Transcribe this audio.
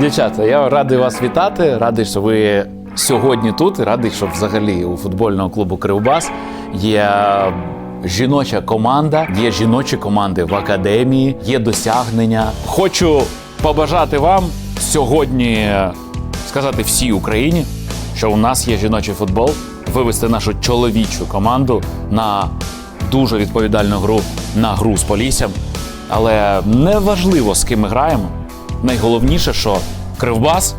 Дівчата, я радий вас вітати. Радий, що ви сьогодні тут. Радий, що взагалі у футбольного клубу Кривбас є жіноча команда, є жіночі команди в академії, є досягнення. Хочу побажати вам сьогодні сказати всій Україні, що у нас є жіночий футбол, вивести нашу чоловічу команду на дуже відповідальну гру на гру з Поліссям. Але не важливо, з ким ми граємо. Найголовніше, що Кривбас